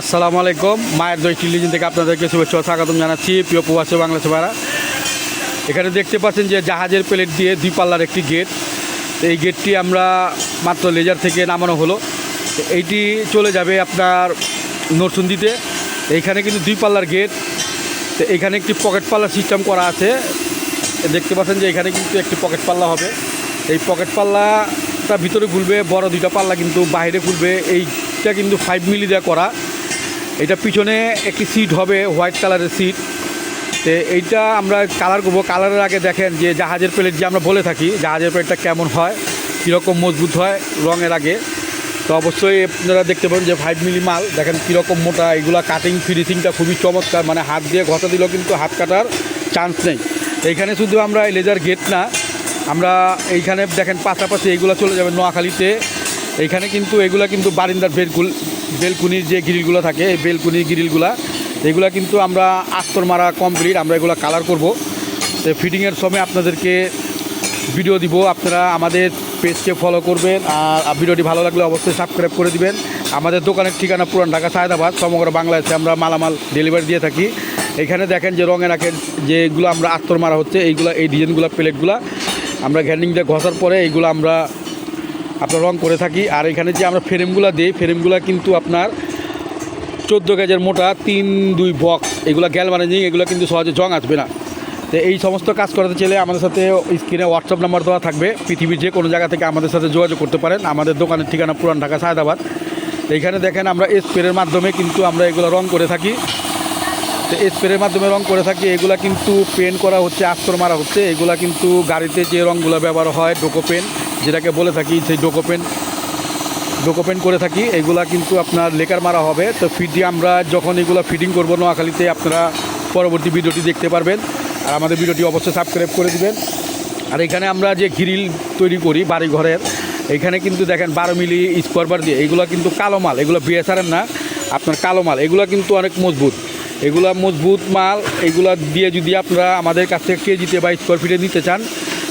আসসালামু আলাইকুম। মায়ের দই টেলিভিশন থেকে আপনাদেরকে শুভেচ্ছা স্বাগতম জানাচ্ছি প্রিয় প্রবাসী বাংলাদেশ ভাড়া এখানে দেখতে পাচ্ছেন যে জাহাজের প্লেট দিয়ে দুই পাল্লার একটি গেট। এই গেটটি আমরা মাত্র লেজার থেকে নামানো হলো। এইটি চলে যাবে আপনার নরসুন্দিতে। এইখানে কিন্তু দুই পাল্লার গেট। তো এখানে একটি পকেট পাল্লার সিস্টেম করা আছে। দেখতে পাচ্ছেন যে এখানে কিন্তু একটি পকেট পাল্লা হবে। এই পকেট পাল্লাটা ভিতরে খুলবে বড় দুইটা পাল্লা কিন্তু বাইরে খুলবে এইটা কিন্তু ফাইভ মিলি দেওয়া করা। এটা পিছনে একটি সিট হবে হোয়াইট কালারের সিট তো এইটা আমরা কালার করব। কালারের আগে দেখেন যে জাহাজের প্লেট যে আমরা বলে থাকি, জাহাজের প্লেটটা কেমন হয়, কীরকম মজবুত হয় রঙের আগে। তো অবশ্যই আপনারা দেখতে পাবেন যে ফাইভ মিলি মাল, দেখেন কীরকম মোটা, এগুলা কাটিং ফিনিশিংটা খুবই চমৎকার। মানে হাত দিয়ে ঘষা দিলেও কিন্তু হাত কাটার চান্স নেই। এইখানে শুধু আমরা লেজার গেট না, আমরা এইখানে দেখেন পাশাপাশি এইগুলো চলে যাবে নোয়াখালীতে। এইখানে কিন্তু, এগুলা কিন্তু বারিন্দার বেলকুল বেলকুনির যে গ্রিলগুলো থাকে, এই বেলকুনির গ্রিলগুলা, এগুলা কিন্তু আমরা আস্তর মারা কমপ্লিট আমরা এগুলো কালার করব। তো ফিটিংয়ের সময় আপনাদেরকে ভিডিও দিব, আপনারা আমাদের পেজকে ফলো করবেন, আর ভিডিওটি ভালো লাগলে অবশ্যই সাবস্ক্রাইব করে দিবেন। আমাদের দোকানের ঠিকানা পুরান ঢাকা, সায়দাবাদ, সমগ্র বাংলাদেশে আমরা মালামাল ডেলিভারি দিয়ে থাকি। এখানে দেখেন যে রঙের আঁকের যেগুলো আমরা আস্তর মারা হচ্ছে, এইগুলো, এই ডিজাইনগুলো প্লেটগুলো আমরা গ্যান্ডিং দিয়ে ঘষার পরে এইগুলো আমরা আপনার রং করে থাকি। আর এখানে যে আমরা ফ্রেমগুলো দিই, ফ্রেমগুলো কিন্তু আপনার চোদ্দ গেজের মোটা, তিন, দুই বক্স, এগুলো গ্যালভানাইজিং এগুলো কিন্তু সহজে জং আসবে না। তো এই সমস্ত কাজ করাতে চাইলে আমাদের সাথে স্ক্রিনে হোয়াটসঅ্যাপ নাম্বার দেওয়া থাকবে। পৃথিবীর যে কোনো জায়গা থেকে আমাদের সাথে যোগাযোগ করতে পারেন। আমাদের দোকানের ঠিকানা পুরান ঢাকা, সায়দাবাদ। এইখানে দেখেন আমরা স্প্রের মাধ্যমে কিন্তু আমরা এগুলো রং করে থাকি। তো স্প্রের মাধ্যমে রং করে থাকি, এগুলা কিন্তু পেন করা হচ্ছে, আস্তর মারা হচ্ছে। এগুলা কিন্তু গাড়িতে যে রঙগুলো ব্যবহার হয় ডোকো পেন যেটাকে বলে থাকি সেই ডোকো পেন ডোকো পেন করে থাকি, এগুলা কিন্তু আপনার লেকার মারা হবে। তো ফিডি আমরা যখন এগুলো ফিডিং করব নোয়াখালীতে, আপনারা পরবর্তী ভিডিওটি দেখতে পারবেন। আর আমাদের ভিডিওটি অবশ্যই সাবস্ক্রাইব করে দিবেন। আর এখানে আমরা যে গ্রিল তৈরি করি বাড়ি ঘরের এখানে কিন্তু দেখেন বারো মিলি স্কোয়ার বার দিয়ে, এগুলো কিন্তু কালো মাল, এগুলো বিএসআরএম না, আপনার কালো মাল, এগুলো কিন্তু অনেক মজবুত। এগুলা মজবুত মাল, এগুলা দিয়ে যদি আপনারা আমাদের কাছ থেকে কেজিতে বা স্কোয়ার ফিটে নিতে চান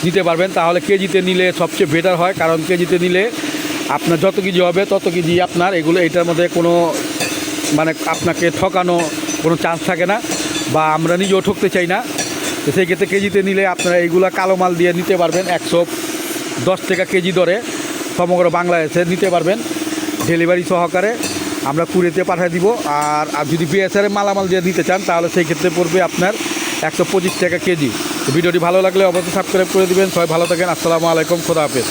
নিতে পারবেন, তাহলে কেজিতে নিলে সবচেয়ে বেটার হয়? কারণ কেজিতে নিলে আপনার যত কেজি হবে, তত কেজি আপনার। এগুলো, এটার মধ্যে কোনো মানে আপনাকে ঠকানো কোনো চান্স থাকে না বা আমরা নিজেও ঠকতে চাই না। তো সেই ক্ষেত্রে কেজিতে নিলে আপনারা এইগুলো কালো মাল দিয়ে নিতে পারবেন। একশো দশ টাকা কেজি দরে সমগ্র বাংলাদেশে নিতে পারবেন ডেলিভারি সহকারে। আমরা কুড়িতে পাঠিয়ে দিব। আর যদি বিএসআর মালামাল দিয়ে নিতে চান, তাহলে সেই ক্ষেত্রে পড়বে আপনার একশো পঁচিশ টাকা কেজি। ভিডিওটি ভালো লাগলে অবশ্যই সাবস্ক্রাইব করে দিবেন। সবাই ভালো থাকেন। আসসালামু আলাইকুম। খোদা হাফেজ।